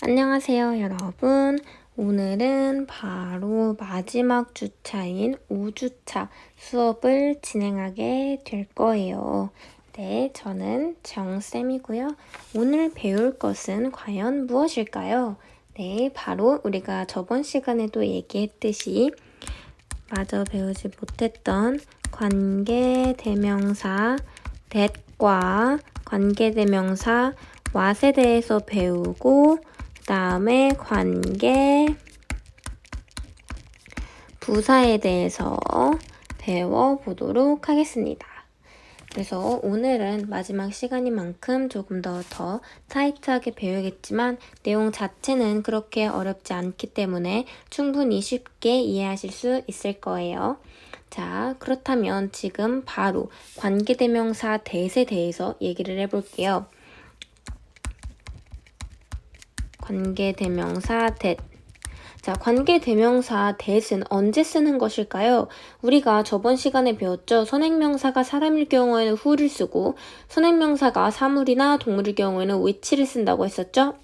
안녕하세요, 여러분. 오늘은 바로 마지막 주차인 5주차 수업을 진행하게 될 거예요. 네, 저는 정쌤이고요. 오늘 배울 것은 과연 무엇일까요? 네, 바로 우리가 저번 시간에도 얘기했듯이 마저 배우지 못했던 관계대명사 that과 관계대명사 what에 대해서 배우고 다음에 관계 부사에 대해서 배워보도록 하겠습니다. 그래서 오늘은 마지막 시간인 만큼 조금 더 더 타이트하게 배우겠지만 내용 자체는 그렇게 어렵지 않기 때문에 충분히 쉽게 이해하실 수 있을 거예요. 자, 그렇다면 지금 바로 관계대명사 that에 대해서 얘기를 해볼게요. 관계대명사 that. 자, 관계대명사 that은 언제 쓰는 것일까요? 우리가 저번 시간에 배웠죠. 선행명사가 사람일 경우에는 who를 쓰고 선행명사가 사물이나 동물일 경우에는 which를 쓴다고 했었죠.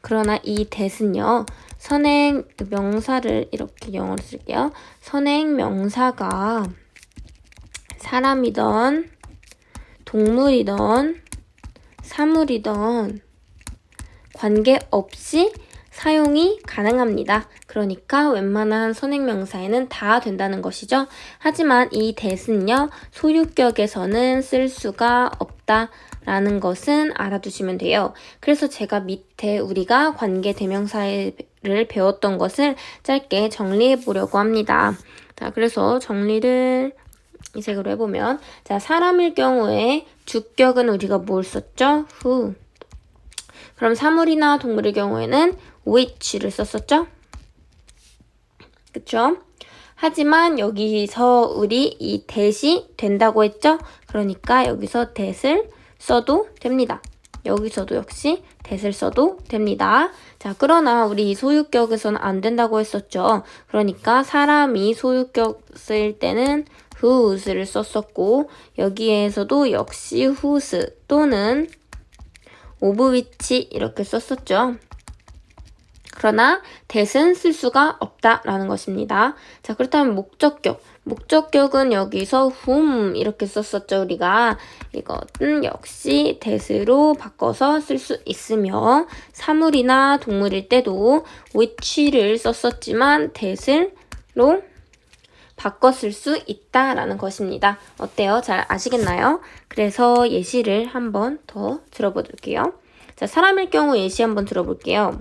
그러나 이 that은요. 선행 명사를 이렇게 영어로 쓸게요. 선행 명사가 사람이던 동물이던 사물이던 관계없이 사용이 가능합니다. 그러니까 웬만한 선행명사에는 다 된다는 것이죠. 하지만 이 that은요, 소유격에서는 쓸 수가 없다 라는 것은 알아두시면 돼요. 그래서 제가 밑에 우리가 관계 대명사를 배웠던 것을 짧게 정리해 보려고 합니다. 자, 그래서 정리를 이 색으로 해보면, 자, 사람일 경우에 주격은 우리가 뭘 썼죠? who. 그럼 사물이나 동물의 경우에는 which를 썼었죠? 그쵸? 하지만 여기서 우리 이 that이 된다고 했죠? 그러니까 여기서 that을 써도 됩니다. 여기서도 역시 that을 써도 됩니다. 자, 그러나 우리 소유격에서는 안 된다고 했었죠. 그러니까 사람이 소유격 쓸 때는 whose를 썼었고 여기에서도 역시 whose 또는 오브 위치 이렇게 썼었죠. 그러나 that은 쓸 수가 없다라는 것입니다. 자, 그렇다면 목적격. 목적격은 여기서 whom 이렇게 썼었죠, 우리가. 이것은 역시 that으로 바꿔서 쓸 수 있으며 사물이나 동물일 때도 which를 썼었지만 that으로 쓸수 있다라는 것입니다. 어때요? 잘 아시겠나요? 그래서 예시를 한번 더 들어볼게요. 자, 사람일 경우 예시 한번 들어볼게요.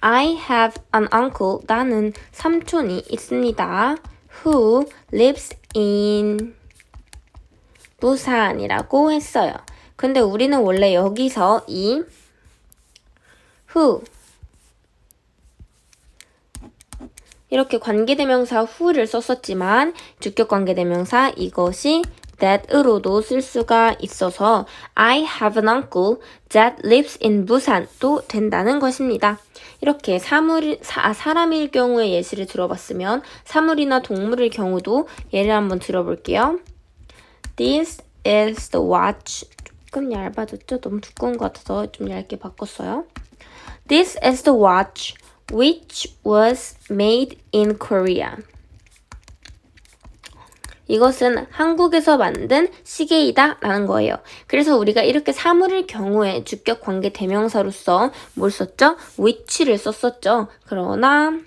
I have an uncle. 나는 삼촌이 있습니다. Who lives in 부산이라고 했어요. 근데 우리는 원래 여기서 이 who 이렇게 관계대명사 who를 썼었지만 주격 관계대명사 이것이 that으로도 쓸 수가 있어서 I have an uncle that lives in Busan도 된다는 것입니다. 이렇게 사물, 사, 사람일 경우의 예시를 들어봤으면 사물이나 동물일 경우도 예를 한번 들어볼게요. This is the watch. 조금 얇아졌죠? 너무 두꺼운 것 같아서 좀 얇게 바꿨어요. This is the watch which was made in Korea. 이것은 한국에서 만든 시계이다 라는 거예요. 그래서 우리가 이렇게 사물일 경우에 주격 관계 대명사로서 뭘 썼죠? which를 썼었죠. 그러나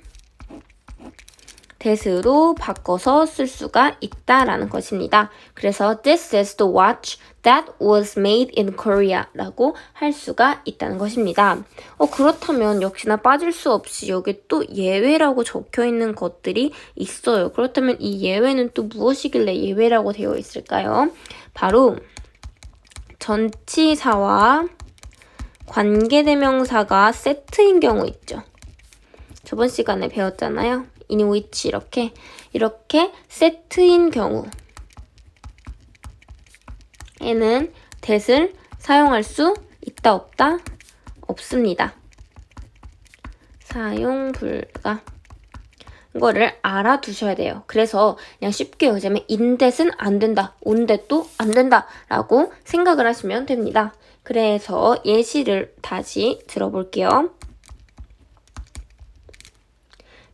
that으로 바꿔서 쓸 수가 있다라는 것입니다. 그래서 this is the watch that was made in Korea 라고 할 수가 있다는 것입니다. 어, 그렇다면 역시나 빠질 수 없이 여기 또 예외라고 적혀 있는 것들이 있어요. 그렇다면 이 예외는 또 무엇이길래 예외라고 되어 있을까요? 바로 전치사와 관계대명사가 세트인 경우 있죠. 저번 시간에 배웠잖아요. In which 이렇게 이렇게 세트인 경우 에는 that을 사용할 수 있다 없다 없습니다. 사용 불가 이거를 알아두셔야 돼요. 그래서 그냥 쉽게 요즘에 인댓은 안 된다, 온댓도 안 된다 라고 생각을 하시면 됩니다. 그래서 예시를 다시 들어볼게요.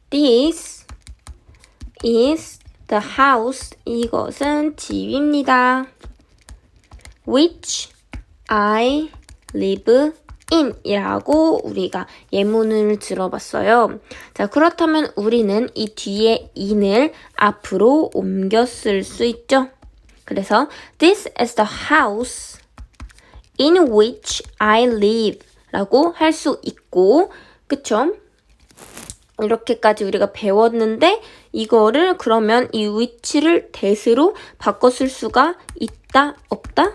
This is the house. 이것은 집입니다. Which I live in 이라고 우리가 예문을 들어봤어요. 자, 그렇다면 우리는 이 뒤에 in을 앞으로 옮겨 쓸 수 있죠. 그래서 this is the house in which I live 라고 할 수 있고, 그쵸? 이렇게까지 우리가 배웠는데 이거를 그러면 이 that으로 바꿔 쓸 수가 있다, 없다?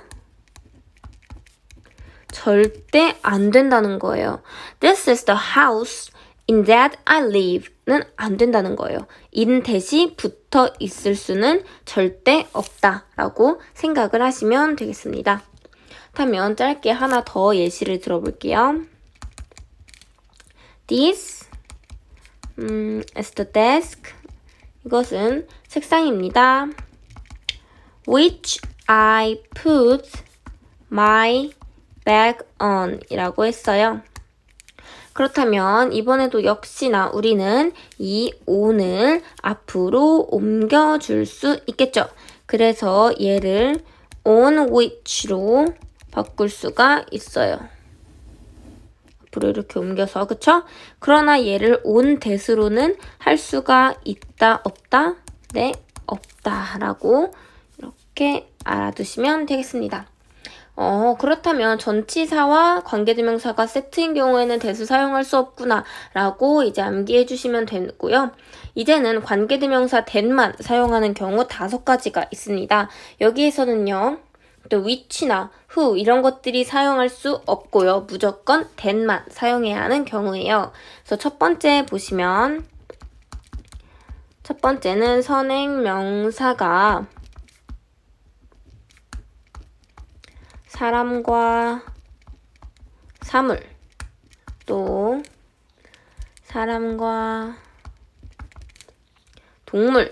절대 안 된다는 거예요. This is the house in that I live는 안 된다는 거예요. in that이 붙어 있을 수는 절대 없다라고 생각을 하시면 되겠습니다. 그렇다면 짧게 하나 더 예시를 들어볼게요. This 음, is the desk. 이것은 책상입니다. Which I put my bag on 이라고 했어요. 그렇다면 이번에도 역시나 우리는 이 on을 앞으로 옮겨줄 수 있겠죠. 그래서 얘를 on which로 바꿀 수가 있어요. 앞으로 이렇게 옮겨서 그쵸? 그러나 얘를 on that으로는 할 수가 있다 없다? 네 없다 라고 이렇게 알아두시면 되겠습니다. 어, 그렇다면 전치사와 관계대명사가 세트인 경우에는 대수 사용할 수 없구나 라고 이제 암기해 주시면 되고요. 이제는 관계대명사 된만 사용하는 경우 다섯 가지가 있습니다. 여기에서는요. 또 which나 who 이런 것들이 사용할 수 없고요. 무조건 된만 사용해야 하는 경우예요. 그래서 첫 번째 보시면 첫 번째는 선행 명사가 사람과 사물 또 사람과 동물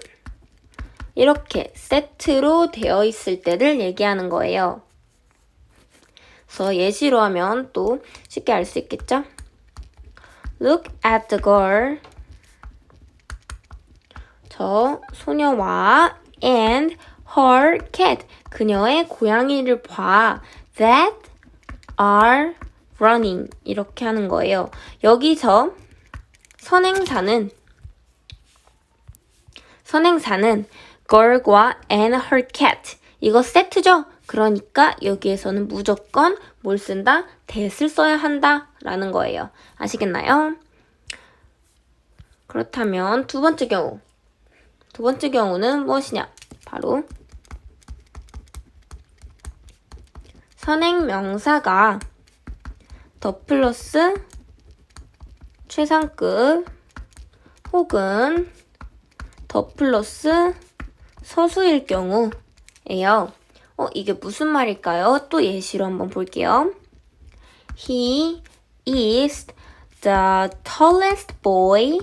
이렇게 세트로 되어 있을 때를 얘기하는 거예요. 그래서 예시로 하면 또 쉽게 알 수 있겠죠? Look at the girl. 저 소녀와 and her cat. 그녀의 고양이를 봐. That are running. 이렇게 하는 거예요. 여기서 선행사는 선행사는 girl과 and her cat. 이거 세트죠? 그러니까 여기에서는 무조건 뭘 쓴다? that을 써야 한다. 라는 거예요. 아시겠나요? 그렇다면 두 번째 경우. 두 번째 경우는 무엇이냐? 바로 선행 명사가 더 플러스 최상급 혹은 더 플러스 서수일 경우예요. 어, 이게 무슨 말일까요? 또 예시로 한번 볼게요. He is the tallest boy.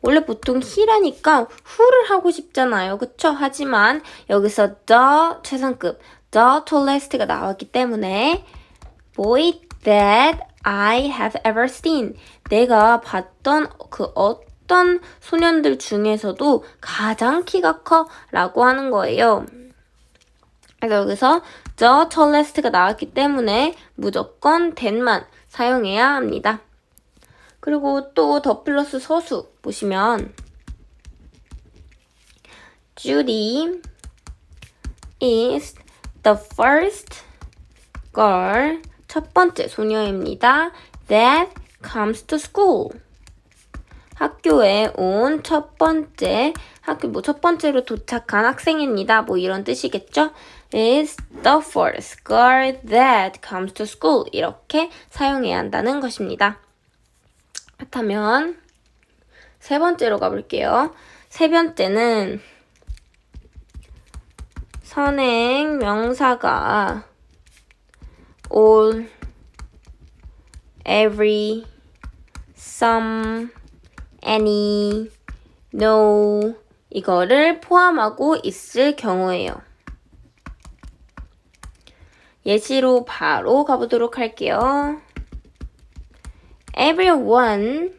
원래 보통 he라니까 who를 하고 싶잖아요. 그쵸? 하지만 여기서 the 최상급, the tallest가 나왔기 때문에 boy that I have ever seen. 내가 봤던 그 어떤 소년들 중에서도 가장 키가 커 라고 하는 거예요. 그래서 여기서 the tallest가 나왔기 때문에 무조건 that만 사용해야 합니다. 그리고 또 더 플러스 서수 보시면 Judy is the first girl 첫 번째 소녀입니다. that comes to school. 학교에 온 첫 번째 학교 뭐 첫 번째로 도착한 학생입니다. 뭐 이런 뜻이겠죠? is the first girl that comes to school 이렇게 사용해야 한다는 것입니다. 그렇다면 세 번째로 가볼게요. 세 번째는 선행 명사가 all, every, some, any, no 이거를 포함하고 있을 경우예요. 예시로 바로 가보도록 할게요. Everyone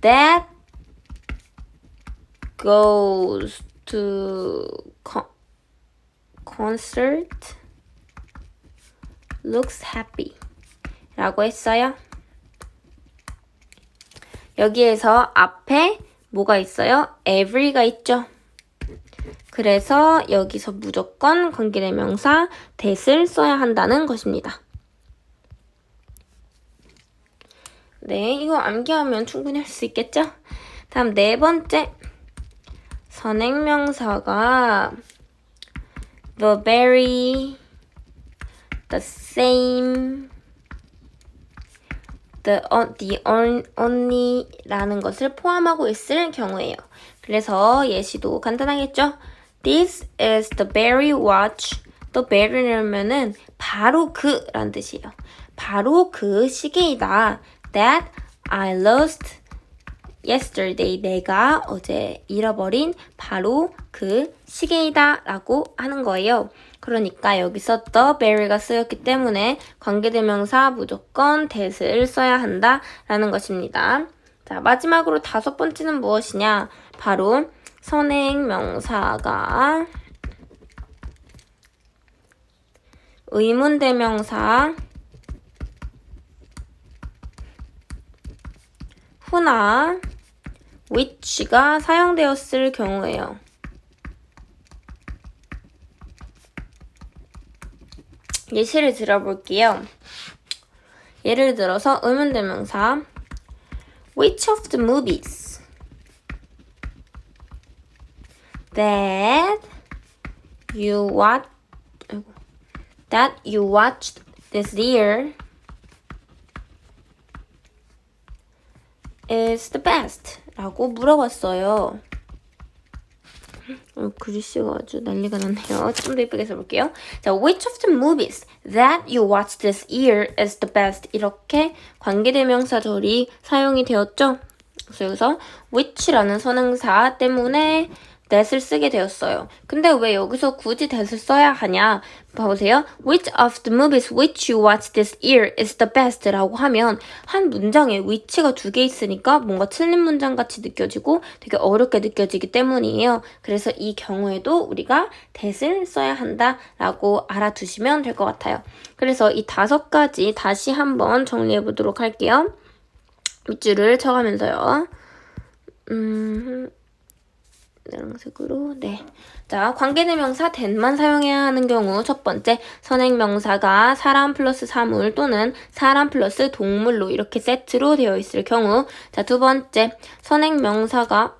that goes to co- concert looks happy 라고 했어요. 여기에서 앞에 뭐가 있어요? every가 있죠. 그래서 여기서 무조건 관계대명사 that을 써야 한다는 것입니다. 네, 이거 암기하면 충분히 할 수 있겠죠? 다음 네 번째. 선행명사가 the very, the same, the, the on- only라는 것을 포함하고 있을 경우예요. 그래서 예시도 간단하겠죠? This is the very watch. the very라면은 바로 그란 뜻이에요. 바로 그 시계이다. That I lost yesterday. 내가 어제 잃어버린 바로 그 시계이다 라고 하는 거예요. 그러니까 여기서 the very가 쓰였기 때문에 관계대명사 무조건 that을 써야 한다 라는 것입니다. 자, 마지막으로 다섯 번째는 무엇이냐? 바로 선행명사가 의문대명사 후나 which가 사용되었을 경우예요. 예시를 들어볼게요. 예를 들어서 의문대명사 Which of the movies that you watch that you watched this year is the best? 라고 물어봤어요. 어, 글씨가 아주 난리가 났네요. 좀 더 예쁘게 써볼게요. 자, which of the movies that you watched this year is the best? 이렇게 관계대명사절이 사용이 되었죠. 그래서 여기서 which라는 선행사 때문에 that을 쓰게 되었어요. 근데 왜 여기서 굳이 that을 써야 하냐? 봐보세요. Which of the movies which you watched this year is the best? 라고 하면 한 문장에 which가 두 개 있으니까 뭔가 틀린 문장 같이 느껴지고 되게 어렵게 느껴지기 때문이에요. 그래서 이 경우에도 우리가 that을 써야 한다라고 알아두시면 될 것 같아요. 그래서 이 다섯 가지 다시 한번 정리해 보도록 할게요. 밑줄을 쳐가면서요. 음, 노란색으로 네. 자, 관계대명사 that만 사용해야 하는 경우 첫 번째 선행명사가 사람 플러스 사물 또는 사람 플러스 동물로 이렇게 세트로 되어 있을 경우 자, 두 번째 선행명사가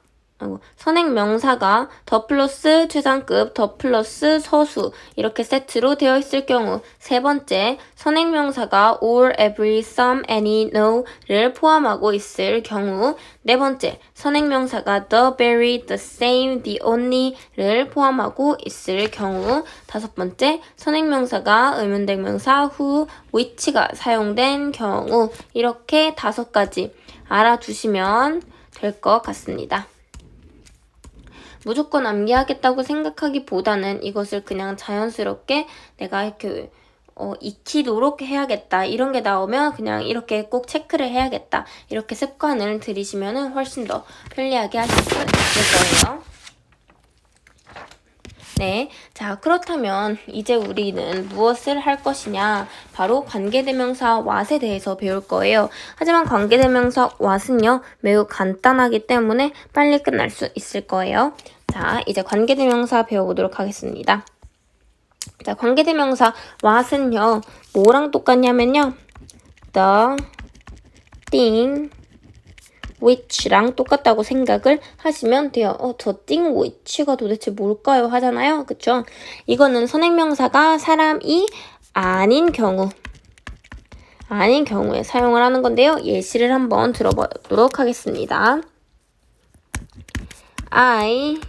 선행 명사가 더 플러스 최상급, 더 플러스 서수 이렇게 세트로 되어 있을 경우 세 번째 선행 명사가 all, every, some, any, no를 포함하고 있을 경우 네 번째 선행 명사가 the, very, the same, the only를 포함하고 있을 경우 다섯 번째 선행 명사가 의문대 명사 who, which가 사용된 경우 이렇게 다섯 가지 알아두시면 될 것 같습니다. 무조건 암기하겠다고 생각하기보다는 이것을 그냥 자연스럽게 내가 이렇게 어, 익히도록 해야겠다. 이런 게 나오면 그냥 이렇게 꼭 체크를 해야겠다. 이렇게 습관을 들이시면 훨씬 더 편리하게 하실 수 있을 거예요. 네. 자, 그렇다면 이제 우리는 무엇을 할 것이냐? 바로 관계대명사 what에 대해서 배울 거예요. 하지만 관계대명사 what은요, 매우 간단하기 때문에 빨리 끝날 수 있을 거예요. 자, 이제 관계대명사 배워보도록 하겠습니다. 자, 관계대명사 what은요, 뭐랑 똑같냐면요, the, thing, which랑 똑같다고 생각을 하시면 돼요. 어, 저 thing which가 도대체 뭘까요? 하잖아요. 그쵸? 이거는 선행명사가 사람이 아닌 경우, 아닌 경우에 사용을 하는 건데요. 예시를 한번 들어보도록 하겠습니다. I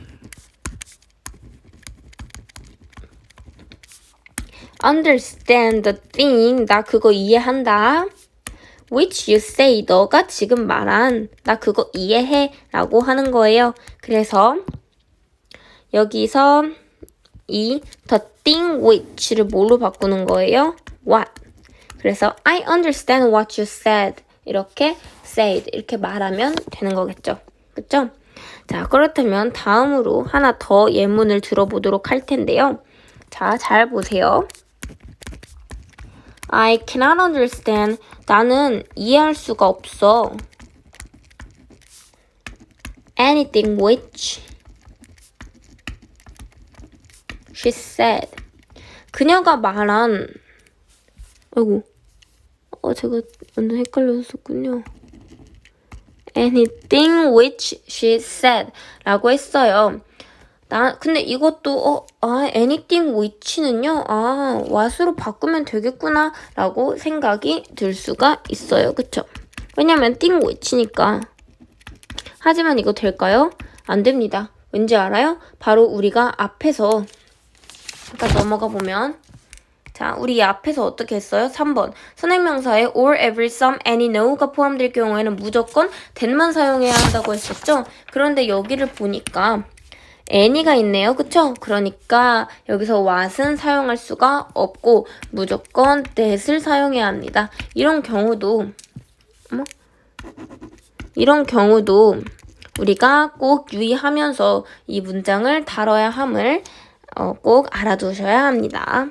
understand the thing. 나 그거 이해한다. Which you say. 너가 지금 말한 나 그거 이해해. 라고 하는 거예요. 그래서 여기서 이 the thing which를 뭘로 바꾸는 거예요? what. 그래서 I understand what you said. 이렇게 said 이렇게 말하면 되는 거겠죠. 그쵸? 자, 그렇다면 다음으로 하나 더 예문을 들어보도록 할 텐데요. 자, 잘 보세요. I cannot understand. 나는 이해할 수가 없어. Anything which she said. 그녀가 말한 아이고 어 제가 완전 헷갈렸었군요. Anything which she said 라고 했어요. 나 근데 이것도 어, 아 anything which는요? 아 what으로 바꾸면 되겠구나 라고 생각이 들 수가 있어요. 그쵸? 왜냐면 thing which니까. 하지만 이거 될까요? 안 됩니다. 왠지 알아요? 바로 우리가 앞에서 잠깐 넘어가 보면. 자, 우리 이 앞에서 어떻게 했어요? 3번. 선행명사에 or, every, some, any, no가 포함될 경우에는 무조건 that만 사용해야 한다고 했었죠? 그런데 여기를 보니까 any가 있네요. 그쵸? 그러니까 여기서 what은 사용할 수가 없고 무조건 that을 사용해야 합니다. 이런 경우도 어머? 이런 경우도 우리가 꼭 유의하면서 이 문장을 다뤄야 함을 어, 꼭 알아두셔야 합니다.